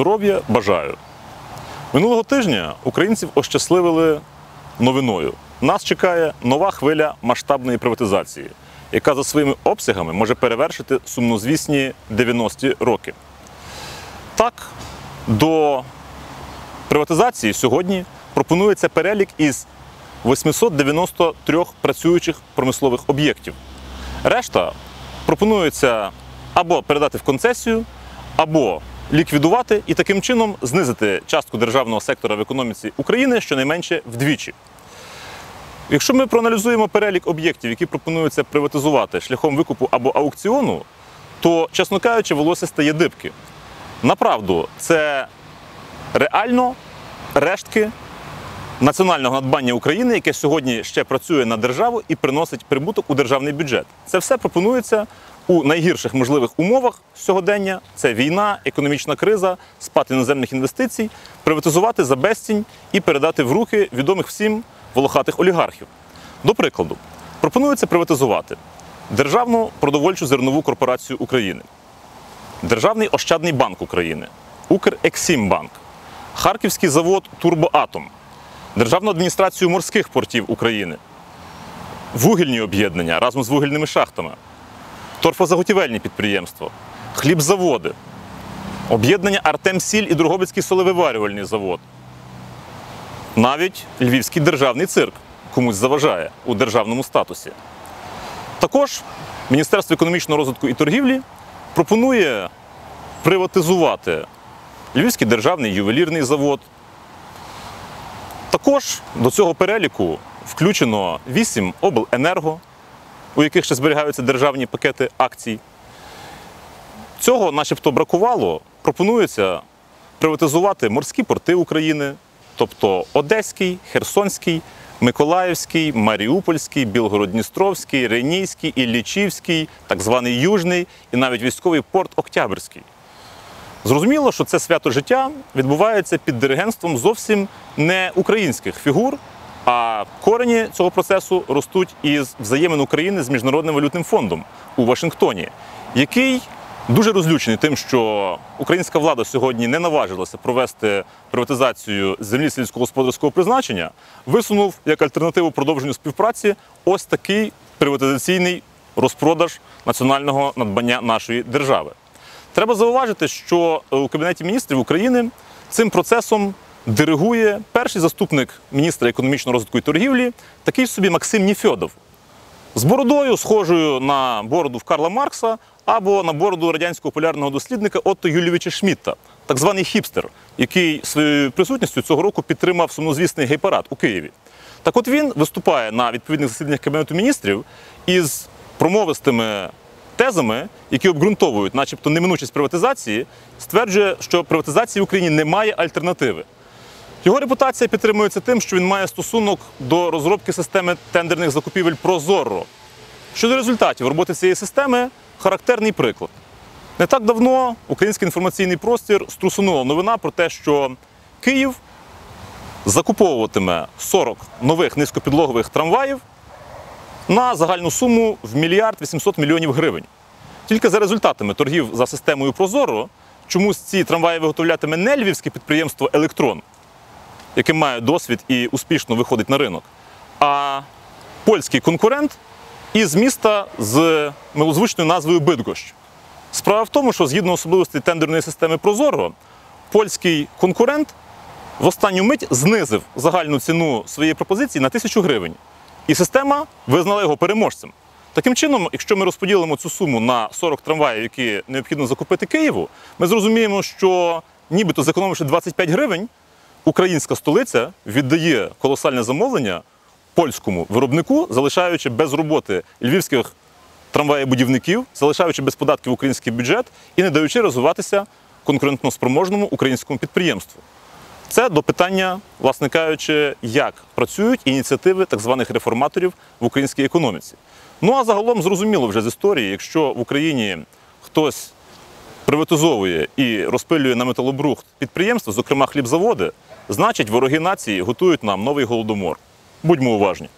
Здоров'я бажаю. Минулого тижня українців ощасливили новиною. Нас чекає нова хвиля масштабної приватизації, яка за своїми обсягами може перевершити сумнозвісні 90-ті роки. Так, до приватизації сьогодні пропонується перелік із 893 працюючих промислових об'єктів. Решта пропонується або передати в концесію, або ліквідувати і таким чином знизити частку державного сектора в економіці України щонайменше вдвічі. Якщо ми проаналізуємо перелік об'єктів, які пропонуються приватизувати шляхом викупу або аукціону, то, чесно кажучи, волосся стає дибки. Направду, це реально рештки національного надбання України, яке сьогодні ще працює на державу і приносить прибуток у державний бюджет. Це все пропонується у найгірших можливих умовах сьогодення: це війна, економічна криза, спад іноземних інвестицій, приватизувати за безцінь і передати в руки відомих всім волохатих олігархів. До прикладу, пропонується приватизувати Державну продовольчу зернову корпорацію України, Державний ощадний банк України, Укрексімбанк, Харківський завод Турбоатом, Державну адміністрацію морських портів України, вугільні об'єднання разом з вугільними шахтами, торфозаготівельні підприємства, хлібзаводи, об'єднання Артемсіль і Другобицький солевиварювальний завод, навіть Львівський державний цирк комусь заважає у державному статусі. Також Міністерство економічного розвитку і торгівлі пропонує приватизувати Львівський державний ювелірний завод. Також до цього переліку включено 8 обленерго, у яких ще зберігаються державні пакети акцій. Цього начебто бракувало. Пропонується приватизувати морські порти України, тобто Одеський, Херсонський, Миколаївський, Маріупольський, Білгород-Дністровський, Ренійський, Іллічівський, так званий Южний і навіть військовий порт Октябрьський. Зрозуміло, що це свято життя відбувається під диригентством зовсім не українських фігур, а корені цього процесу ростуть із взаємин України з Міжнародним валютним фондом у Вашингтоні, який дуже розлючений тим, що українська влада сьогодні не наважилася провести приватизацію землі сільськогосподарського призначення, висунув як альтернативу продовженню співпраці ось такий приватизаційний розпродаж національного надбання нашої держави. Треба зауважити, що у Кабінеті міністрів України цим процесом диригує перший заступник міністра економічного розвитку і торгівлі, такий собі Максим Ніфьодов. З бородою, схожою на бороду в Карла Маркса або на бороду радянського полярного дослідника Отто Юлійовича Шмітта, так званий хіпстер, який своєю присутністю цього року підтримав сумнозвісний гей-парад у Києві. Так от він виступає на відповідних засіданнях Кабінету міністрів із промовистими тезами, які обґрунтовують, начебто, неминучість приватизації, стверджує, що приватизації в Україні немає альтернативи. Його репутація підтримується тим, що він має стосунок до розробки системи тендерних закупівель Прозоро. Щодо результатів роботи цієї системи, характерний приклад. Не так давно український інформаційний простір струсунула новина про те, що Київ закуповуватиме 40 нових низькопідлогових трамваїв на загальну суму в мільярд 800 мільйонів гривень. Тільки за результатами торгів за системою Прозоро чомусь ці трамваї виготовлятиме не львівське підприємство Електрон, яке має досвід і успішно виходить на ринок, а польський конкурент із міста з милозвучною назвою Бидгощ. Справа в тому, що згідно особливостей тендерної системи Прозоро, польський конкурент в останню мить знизив загальну ціну своєї пропозиції на тисячу гривень. І система визнала його переможцем. Таким чином, якщо ми розподілимо цю суму на 40 трамваїв, які необхідно закупити Києву, ми зрозуміємо, що нібито зекономивши 25 гривень, українська столиця віддає колосальне замовлення польському виробнику, залишаючи без роботи львівських трамваєбудівників, залишаючи без податків український бюджет і не даючи розвиватися конкурентноспроможному українському підприємству. Це до питання, власне кажучи, як працюють ініціативи так званих реформаторів в українській економіці. Ну а загалом зрозуміло вже з історії, якщо в Україні хтось приватизовує і розпилює на металобрухт підприємства, зокрема хлібзаводи, значить вороги нації готують нам новий голодомор. Будьмо уважні.